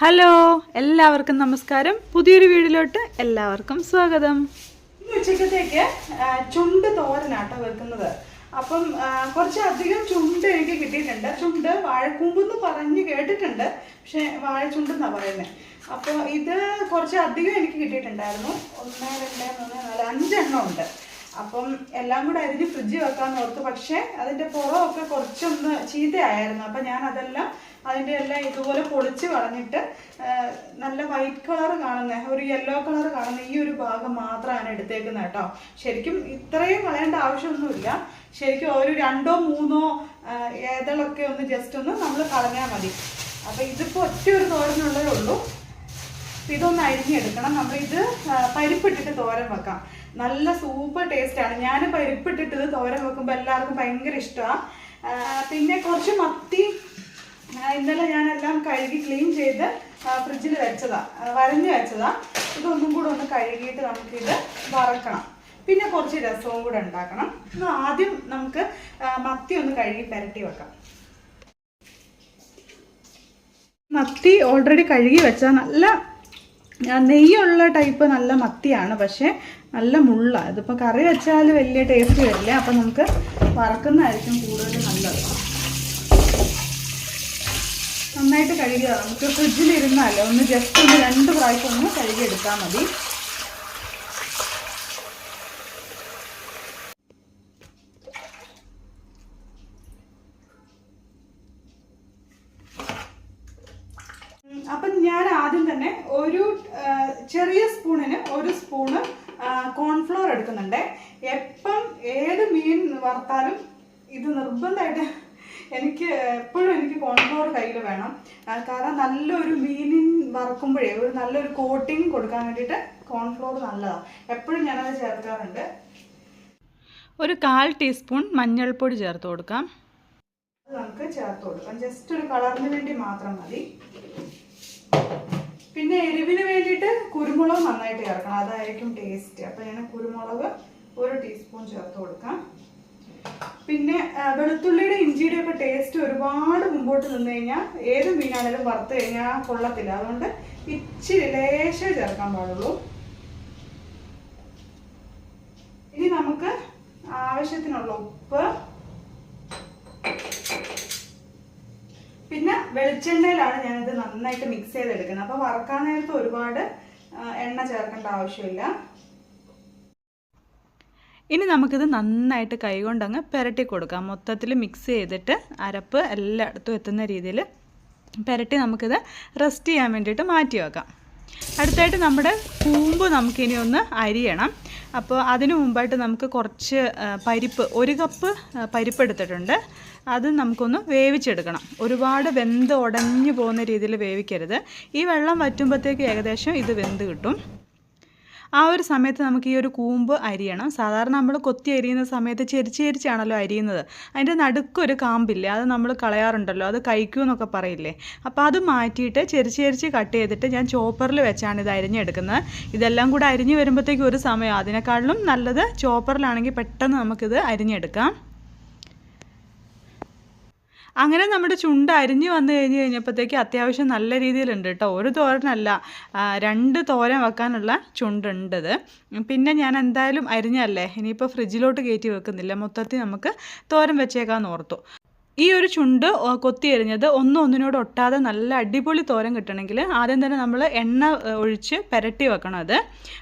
Hello എല്ലാവർക്കും നമസ്കാരം. പുതിയൊരു വീഡിയോയിലോട്ട് എല്ലാവർക്കും സ്വാഗതം. ഉച്ചക്കത്തേക്ക് ചുണ്ട് തോരനാട്ടോ വെക്കുന്നത്. അപ്പം കുറച്ചധികം ചുണ്ട് എനിക്ക് കിട്ടിയിട്ടുണ്ട്. ചുണ്ട് വാഴക്കൂമ്പ് എന്ന് പറഞ്ഞ് കേട്ടിട്ടുണ്ട്. പക്ഷെ വാഴച്ചുണ്ടെന്നാ പറയുന്നത് അപ്പോൾ ഇത് കുറച്ചധികം എനിക്ക് കിട്ടിയിട്ടുണ്ടായിരുന്നു. ഒന്ന് രണ്ട് മൂന്ന് നാല് അഞ്ചെണ്ണം ഉണ്ട്. അപ്പം എല്ലാം കൂടെ അരിഞ്ഞ് ഫ്രിഡ്ജിൽ വെക്കാന്ന് ഓർത്തു. പക്ഷേ അതിന്റെ പുറമൊക്കെ കുറച്ചൊന്ന് ചീത്തയായിരുന്നു. അപ്പം ഞാൻ അതെല്ലാം അതിന്റെ എല്ലാം ഇതുപോലെ പൊളിച്ച് കളഞ്ഞിട്ട് നല്ല വൈറ്റ് കളർ കാണുന്ന ഒരു യെല്ലോ കളർ കാണുന്ന ഈ ഒരു ഭാഗം മാത്രമാണ് എടുത്തേക്കുന്നത് കേട്ടോ. ശരിക്കും ഇത്രയും കളയേണ്ട ആവശ്യമൊന്നുമില്ല. ശരിക്കും ഒരു രണ്ടോ മൂന്നോ ഏതളൊക്കെ ഒന്ന് ജസ്റ്റ് ഒന്ന് നമ്മൾ കളഞ്ഞാൽ മതി. അപ്പം ഇതിപ്പോൾ ഒറ്റ ഒരു തോരനുള്ളതേ ഉള്ളൂ. ഇതൊന്ന് അരിഞ്ഞെടുക്കണം. ഇത് പരിപ്പിട്ടിട്ട് തോരൻ വെക്കാം. നല്ല സൂപ്പർ ടേസ്റ്റ് ആണ്. ഞാൻ പരിപ്പിട്ടിട്ട് ഇത് തോരൻ വെക്കുമ്പോൾ എല്ലാവർക്കും ഭയങ്കര ഇഷ്ടമാണ് പിന്നെ കുറച്ച് മത്തി ഇന്നലെ ഞാനെല്ലാം കഴുകി ക്ലീൻ ചെയ്ത് ഫ്രിഡ്ജിൽ വെച്ചതാ. ആ, വരഞ്ഞ് വെച്ചതാ. ഇതൊന്നും കൂടെ ഒന്ന് കഴുകിയിട്ട് നമുക്കിത് വറക്കണം. പിന്നെ കുറച്ച് രസവും കൂടെ ഉണ്ടാക്കണം. ഇത് ആദ്യം നമുക്ക് മത്തി ഒന്ന് കഴുകി പുരട്ടി വെക്കാം. മത്തി ഓൾറെഡി കഴുകി വെച്ചാൽ നല്ല നെയ്യുള്ള ടൈപ്പ് നല്ല മത്തിയാണ് പക്ഷേ നല്ല മുള്ള. ഇതിപ്പോൾ കറി വെച്ചാൽ വലിയ ടേസ്റ്റ് വരില്ല അപ്പം നമുക്ക് വറക്കുന്നതായിരിക്കും കൂടുതൽ നല്ലത്. നന്നായിട്ട് കഴുകുക നമുക്ക് ഫ്രിഡ്ജിലിരുന്നാലോ ഒന്ന് ജസ്റ്റ് ഒന്ന് രണ്ട് പ്രാവശ്യം ഒന്ന് കഴുകിയെടുത്താൽ മതി ഉം, അപ്പം ഞാൻ ആദ്യം തന്നെ ഒരു ആ, ചെറിയ സ്പൂണിന് ഒരു സ്പൂണ് കോൺഫ്ലോർ എടുക്കുന്നുണ്ട്. എപ്പം ഏത് മീൻ വറുത്താലും ഇത് നിർബന്ധമായിട്ട് എനിക്ക് എപ്പോഴും എനിക്ക് കോൺഫ്ലോർ കയ്യിൽ വേണം. കാരണം നല്ലൊരു മീനിൻ വറുക്കുമ്പോഴേ ഒരു നല്ലൊരു കോട്ടിങ് കൊടുക്കാൻ വേണ്ടിയിട്ട് കോൺഫ്ലോർ നല്ലതാണ് എപ്പോഴും ഞാനത് ചേർക്കാറുണ്ട്. ഒരു കാൽ ടീസ്പൂൺ മഞ്ഞൾപ്പൊടി ചേർത്ത് കൊടുക്കാം. നമുക്ക് ചേർത്ത് കൊടുക്കാം. ജസ്റ്റ് ഒരു കളറിന് വേണ്ടി മാത്രം മതി. പിന്നെ എരിവിന് വേണ്ടിയിട്ട് കുരുമുളക് നന്നായിട്ട് ചേർക്കണം. അതായിരിക്കും ടേസ്റ്റ് അപ്പം ഞാൻ കുരുമുളക് ഒരു ടീസ്പൂൺ ചേർത്ത് കൊടുക്കാം. പിന്നെ വെളുത്തുള്ളിയുടെ ഇഞ്ചിയുടെ ഒക്കെ ടേസ്റ്റ് ഒരുപാട് മുമ്പോട്ട് നിന്ന് കഴിഞ്ഞാൽ ഏത് മീനാണേലും വറുത്ത് കഴിഞ്ഞാൽ കൊള്ളത്തില്ല. അതുകൊണ്ട് ഇച്ചിരി ലേശം ചേർക്കാൻ പാടുള്ളൂ. ഇനി നമുക്ക് ആവശ്യത്തിനുള്ള ഉപ്പ് പിന്നെ വെളിച്ചെണ്ണയിലാണ് ഞാനിത് നന്നായിട്ട് മിക്സ് ചെയ്തെടുക്കുന്നത്. അപ്പോൾ വറക്കാൻ നേരത്ത് ഒരുപാട് എണ്ണ ചേർക്കേണ്ട ആവശ്യമില്ല. ഇനി നമുക്കിത് നന്നായിട്ട് കൈകൊണ്ടങ്ങ് പുരട്ടി കൊടുക്കാം. മൊത്തത്തിൽ മിക്സ് ചെയ്തിട്ട് അരപ്പ് എല്ലായിടത്തും എത്തുന്ന രീതിയിൽ പുരട്ടി നമുക്കിത് റെസ്റ്റ് ചെയ്യാൻ വേണ്ടിയിട്ട് മാറ്റി വെക്കാം. അടുത്തായിട്ട് നമ്മുടെ കൂമ്പ് നമുക്കിനി ഒന്ന് അരിയണം. അപ്പോൾ അതിനു മുമ്പായിട്ട് നമുക്ക് കുറച്ച് പരിപ്പ് ഒരു കപ്പ് പരിപ്പ് എടുത്തിട്ടുണ്ട്. അത് നമുക്കൊന്ന് വേവിച്ചെടുക്കണം. ഒരുപാട് വെന്ത് ഉടഞ്ഞു പോകുന്ന രീതിയിൽ വേവിക്കരുത്. ഈ വെള്ളം വറ്റുമ്പോഴത്തേക്ക് ഏകദേശം ഇത് വെന്ത് കിട്ടും. ആ ഒരു സമയത്ത് നമുക്ക് ഈ ഒരു കൂമ്പ് അരിയണം. സാധാരണ നമ്മൾ കൊത്തി അരിയുന്ന സമയത്ത് ചെരിച്ച് ചെരിച്ചാണല്ലോ അരിയുന്നത്. അതിന്റെ നടുക്കൊരു കാമ്പില്ലേ അത് നമ്മൾ കളയാറുണ്ടല്ലോ അത് കഴിക്കൂ എന്നൊക്കെ പറയില്ലേ. അപ്പോൾ അത് മാറ്റിയിട്ട് ചെരിച്ച് ചെരിച്ച് കട്ട് ചെയ്തിട്ട് ഞാൻ ചോപ്പറിൽ വെച്ചാണ് ഇത് അരിഞ്ഞെടുക്കുന്നത്. ഇതെല്ലാം കൂടെ അരിഞ്ഞ് വരുമ്പോഴത്തേക്കും ഒരു സമയം. അതിനേക്കാളും നല്ലത് ചോപ്പറിലാണെങ്കിൽ പെട്ടെന്ന് നമുക്കിത് അരിഞ്ഞെടുക്കാം. അങ്ങനെ നമ്മുടെ ചുണ്ട് അരിഞ്ഞു വന്നു കഴിഞ്ഞ് കഴിഞ്ഞപ്പോഴത്തേക്ക് അത്യാവശ്യം നല്ല രീതിയിലുണ്ട് കേട്ടോ. ഒരു തോരനല്ല രണ്ട് തോരൻ വെക്കാനുള്ള ചുണ്ടുണ്ടത്. പിന്നെ ഞാൻ എന്തായാലും അരിഞ്ഞല്ലേ ഇനിയിപ്പോൾ ഫ്രിഡ്ജിലോട്ട് കയറ്റി വെക്കുന്നില്ല. മൊത്തത്തിൽ നമുക്ക് തോരൻ വെച്ചേക്കാമെന്ന് ഓർത്തു. ഈ ഒരു ചുണ്ട് ഒ- കൊത്തി എറിഞ്ഞത് ഒന്നും ഒന്നിനോട് ഒട്ടാതെ നല്ല അടിപൊളി തോരൻ കിട്ടണമെങ്കിൽ ആദ്യം തന്നെ നമ്മൾ എണ്ണ ഒഴിച്ച് പുരട്ടി വെക്കണം അത്.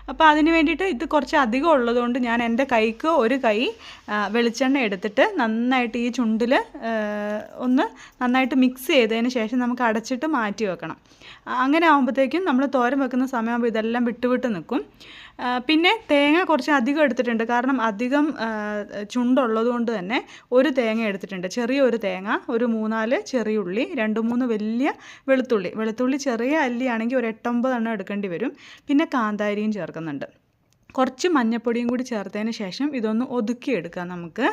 അപ്പോൾ അതിന് വേണ്ടിയിട്ട് ഇത് കുറച്ച് അധികം ഉള്ളതുകൊണ്ട് ഞാൻ എന്റെ കൈക്ക് ഒരു കൈ വെളിച്ചെണ്ണ എടുത്തിട്ട് നന്നായിട്ട് ഈ ചുണ്ടിൽ ഒന്ന് നന്നായിട്ട് മിക്സ് ചെയ്തതിന് ശേഷം നമുക്ക് അടച്ചിട്ട് മാറ്റി വെക്കണം. അങ്ങനെ ആകുമ്പോഴത്തേക്കും നമ്മൾ തോരൻ വെക്കുന്ന സമയമാകുമ്പോൾ ഇതെല്ലാം വിട്ടുവിട്ട് വിട്ട് നിൽക്കും. പിന്നെ തേങ്ങ കുറച്ച് അധികം എടുത്തിട്ടുണ്ട്. കാരണം അധികം ചുണ്ടുള്ളത് കൊണ്ട് തന്നെ ഒരു തേങ്ങ എടുത്തിട്ടുണ്ട്. ചെറിയ ഒരു തേങ്ങ ഒരു മൂന്നാൽ ചെറിയ ഉള്ളി രണ്ട് മൂന്ന് വലിയ വെളുത്തുള്ളി. വെളുത്തുള്ളി ചെറിയ അല്ലിയാണെങ്കിൽ ഒരു എട്ടൊമ്പതെണ്ണം എടുക്കേണ്ടി വരും. പിന്നെ കാന്താരിയും ചേർക്കുന്നുണ്ട്. കുറച്ച് മഞ്ഞപ്പൊടിയും കൂടി ചേർത്തതിന് ശേഷം ഇതൊന്ന് ഒതുക്കിയെടുക്കാം നമുക്ക്.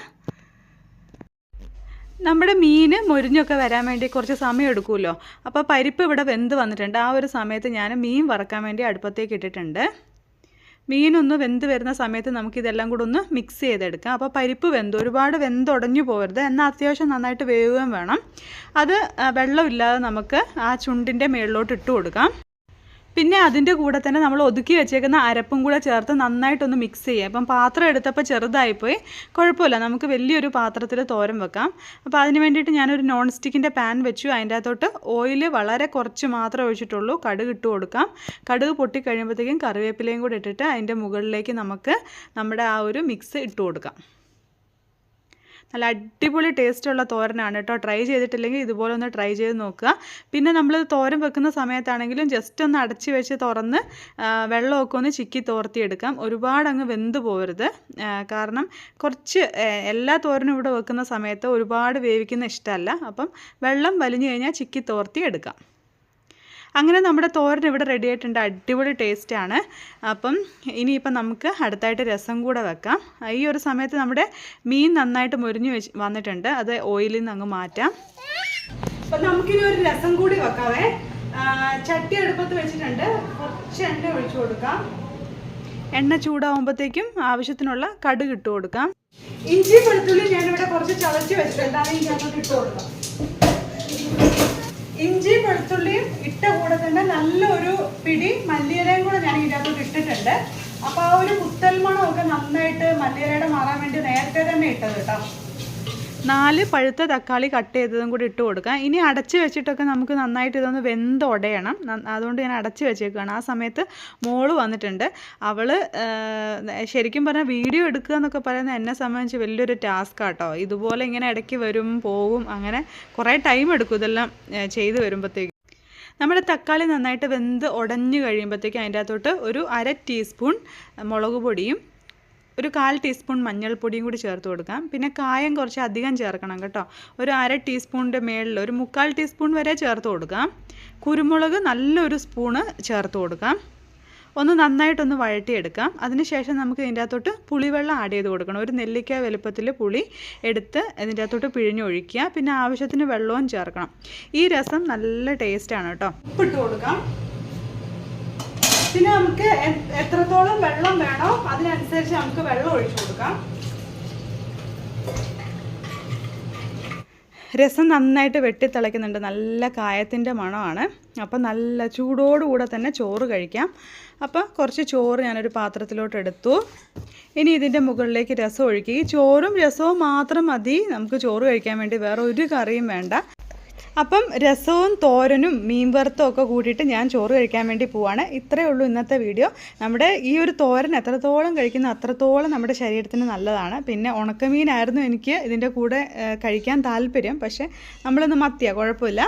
നമ്മുടെ മീൻ മൊരിഞ്ഞൊക്കെ വരാൻ വേണ്ടി കുറച്ച് സമയം എടുക്കുമല്ലോ. അപ്പോൾ പരിപ്പ് ഇവിടെ വെന്ത് വന്നിട്ടുണ്ട്. ആ ഒരു സമയത്ത് ഞാൻ മീൻ വറക്കാൻ വേണ്ടി അടുപ്പത്തേക്ക് ഇട്ടിട്ടുണ്ട്. മീനൊന്ന് വെന്ത് വരുന്ന സമയത്ത് നമുക്കിതെല്ലാം കൂടെ ഒന്ന് മിക്സ് ചെയ്തെടുക്കാം. അപ്പോൾ പരിപ്പ് വെന്ത് ഒരുപാട് വെന്തുടഞ്ഞു പോകരുത്. എന്നാൽ അത്യാവശ്യം നന്നായിട്ട് വേവുകയും വേണം. അത് വെള്ളമില്ലാതെ നമുക്ക് ആ ചുണ്ടിന്റെ മുകളിലോട്ട് ഇട്ട് കൊടുക്കാം. പിന്നെ അതിന്റെ കൂടെ തന്നെ നമ്മൾ ഒതുക്കി വെച്ചേക്കുന്ന അരപ്പും കൂടെ ചേർത്ത് നന്നായിട്ടൊന്ന് മിക്സ് ചെയ്യുക. അപ്പം പാത്രം എടുത്തപ്പോൾ ചെറുതായിപ്പോയി. കുഴപ്പമില്ല. നമുക്ക് വലിയൊരു പാത്രത്തിൽ തോരൻ വെക്കാം. അപ്പോൾ അതിന് വേണ്ടിയിട്ട് ഞാനൊരു നോൺ സ്റ്റിക്കിന്റെ പാൻ വെച്ചു. അതിന്റെ അകത്തോട്ട് ഓയിൽ വളരെ കുറച്ച് മാത്രമേ ഒഴിച്ചിട്ടുള്ളൂ. കടുക് ഇട്ട് കൊടുക്കാം. കടുക് പൊട്ടിക്കഴിയുമ്പോഴത്തേക്കും കറിവേപ്പിലയും കൂടെ ഇട്ടിട്ട് അതിന്റെ മുകളിലേക്ക് നമുക്ക് നമ്മുടെ ആ ഒരു മിക്സ് ഇട്ട് കൊടുക്കാം. നല്ല അടിപൊളി ടേസ്റ്റുള്ള തോരനാണ് കേട്ടോ. ട്രൈ ചെയ്തിട്ടില്ലെങ്കിൽ ഇതുപോലെ ഒന്ന് ട്രൈ ചെയ്ത് നോക്കുക. പിന്നെ നമ്മൾ തോരൻ വെക്കുന്ന സമയത്താണെങ്കിലും ജസ്റ്റ് ഒന്ന് അടച്ച് വെച്ച് തുറന്ന് വെള്ളമൊക്കെ ഒന്ന് ചിക്കി തോർത്തിയെടുക്കാം. ഒരുപാട് അങ്ങ് വെന്ത് പോകരുത് കാരണം കുറച്ച് എല്ലാ തോരനും ഇവിടെ വെക്കുന്ന സമയത്ത് ഒരുപാട് വേവിക്കുന്ന ഇഷ്ടമല്ല. അപ്പം വെള്ളം വലിഞ്ഞു കഴിഞ്ഞാൽ ചിക്കി തോർത്തി എടുക്കാം അങ്ങനെ നമ്മുടെ തോരൻ ഇവിടെ റെഡി ആയിട്ടുണ്ട്. അടിപൊളി ടേസ്റ്റാണ് അപ്പം ഇനിയിപ്പം നമുക്ക് അടുത്തായിട്ട് രസം കൂടെ വെക്കാം. ഈ ഒരു സമയത്ത് നമ്മുടെ മീൻ നന്നായിട്ട് മുരിഞ്ഞ് വെച്ച് വന്നിട്ടുണ്ട്. അത് ഓയിലിൽ നിന്ന് അങ്ങ് മാറ്റാം. അപ്പം നമുക്കിനി ഒരു രസം കൂടി വെക്കാവേ. ചട്ടി അടുപ്പത്ത് വെച്ചിട്ടുണ്ട്. കുറച്ച് എണ്ണ ഒഴിച്ചു കൊടുക്കാം. എണ്ണ ചൂടാവുമ്പോഴത്തേക്കും ആവശ്യത്തിനുള്ള കടുക് ഇട്ട് കൊടുക്കാം. ഇഞ്ചി വെളുത്തുള്ളി ഞാനിവിടെ കുറച്ച് ചതച്ച് വെച്ചിട്ടുണ്ട്. അതെനിക്ക് അങ്ങോട്ട് ഇട്ട് കൊടുക്കാം ഇഞ്ചി വെളുത്തുള്ളിയും ഇട്ട കൂടെ തന്നെ നല്ലൊരു പിടി മല്ലിയിലയും കൂടെ ഞാൻ ഇതിനകത്തോട്ട് ഇട്ടിട്ടുണ്ട്. അപ്പോൾ ആ ഒരു കുത്തൽ മണമൊക്കെ നന്നായിട്ട് മല്ലിയിലയുടെ മാറാൻ വേണ്ടി നേരത്തെ തന്നെ ഇട്ടത് കേട്ടോ. നാല് പഴുത്ത തക്കാളി കട്ട് ചെയ്തതും കൂടി ഇട്ട് കൊടുക്കാം. ഇനി അടച്ച് വെച്ചിട്ടൊക്കെ നമുക്ക് നന്നായിട്ട് ഇതൊന്ന് വെന്ത് ഉടയണം ന- അതുകൊണ്ട് ഞാൻ അടച്ച് വെച്ചേക്കുകയാണ് ആ സമയത്ത് മോൾ വന്നിട്ടുണ്ട്. അവൾ ശരിക്കും പറഞ്ഞാൽ വീഡിയോ എടുക്കുക എന്നൊക്കെ പറയുന്നത് എന്നെ സംബന്ധിച്ച് വലിയൊരു ടാസ്ക് ആട്ടോ ഇതുപോലെ ഇങ്ങനെ ഇടയ്ക്ക് വരും പോവും അങ്ങനെ കുറേ ടൈം എടുക്കും ഇതെല്ലാം ചെയ്ത് വരുമ്പോഴത്തേക്കും നമ്മുടെ തക്കാളി നന്നായിട്ട് വെന്ത് ഉടഞ്ഞു കഴിയുമ്പോഴത്തേക്കും അതിന്റെ അകത്തോട്ട് ഒരു അര ടീസ്പൂൺ മുളക് പൊടിയും ഒരു കാൽ ടീസ്പൂൺ മഞ്ഞൾപ്പൊടിയും കൂടി ചേർത്ത് കൊടുക്കാം. പിന്നെ കായം കുറച്ച് അധികം ചേർക്കണം കേട്ടോ. ഒരു അര ടീസ്പൂണിന്റെ മേളിൽ ഒരു മുക്കാൽ ടീസ്പൂൺ വരെ ചേർത്ത് കൊടുക്കാം. കുരുമുളക് നല്ലൊരു സ്പൂണ് ചേർത്ത് കൊടുക്കാം. ഒന്ന് നന്നായിട്ടൊന്ന് വഴറ്റിയെടുക്കാം. അതിനുശേഷം നമുക്ക് ഇതിന്റെ അകത്തോട്ട് പുളിവെള്ളം ആഡ് ചെയ്ത് കൊടുക്കണം. ഒരു നെല്ലിക്ക വലുപ്പത്തിൽ പുളി എടുത്ത് ഇതിന്റെ അകത്തോട്ട് പിഴിഞ്ഞൊഴിക്കുക. പിന്നെ ആവശ്യത്തിന് വെള്ളവും ചേർക്കണം. ഈ രസം നല്ല ടേസ്റ്റാണ് കേട്ടോ. ഉപ്പിട്ട് കൊടുക്കാം. പിന്നെ നമുക്ക് എത്രത്തോളം വെള്ളം വേണോ അതിനനുസരിച്ച് നമുക്ക് വെള്ളം ഒഴിച്ചു കൊടുക്കാം. രസം നന്നായിട്ട് വെട്ടിത്തിളയ്ക്കുന്നുണ്ട് നല്ല കായത്തിന്റെ മണമാണ്. അപ്പം നല്ല ചൂടോടുകൂടെ തന്നെ ചോറ് കഴിക്കാം. അപ്പം കുറച്ച് ചോറ് ഞാനൊരു പാത്രത്തിലോട്ട് എടുത്തു. ഇനി ഇതിന്റെ മുകളിലേക്ക് രസം ഒഴിക്കുക. ഈ ചോറും രസവും മാത്രം മതി. നമുക്ക് ചോറ് കഴിക്കാൻ വേണ്ടി വേറെ ഒരു കറിയും വേണ്ട. അപ്പം രസവും തോരനും മീൻ വറുത്തും ഒക്കെ കൂട്ടിയിട്ട് ഞാൻ ചോറ് കഴിക്കാൻ വേണ്ടി പോവാണ്. ഇത്രയേ ഉള്ളൂ ഇന്നത്തെ വീഡിയോ. നമ്മുടെ ഈ ഒരു തോരൻ എത്രത്തോളം കഴിക്കുന്ന അത്രത്തോളം നമ്മുടെ ശരീരത്തിന് നല്ലതാണ്. പിന്നെ ഉണക്കമീനായിരുന്നു എനിക്ക് ഇതിന്റെ കൂടെ കഴിക്കാൻ താല്പര്യം. പക്ഷേ നമ്മളിന്ന് മത്തിയാണ് കുഴപ്പമില്ല.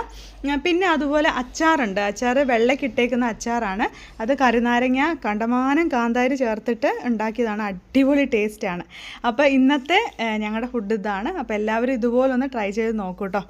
പിന്നെ അതുപോലെ അച്ചാറുണ്ട്. അച്ചാർ വെള്ളക്കിട്ടേക്കുന്ന അച്ചാറാണ്. അത് കറിനാരങ്ങ കണ്ടമാനം കാന്താരി ചേർത്തിട്ട് ഉണ്ടാക്കിയതാണ്. അടിപൊളി ടേസ്റ്റാണ്. അപ്പോൾ ഇന്നത്തെ ഞങ്ങളുടെ ഫുഡ് ഇതാണ്. അപ്പോൾ എല്ലാവരും ഇതുപോലൊന്ന് ട്രൈ ചെയ്ത് നോക്കൂ കേട്ടോ.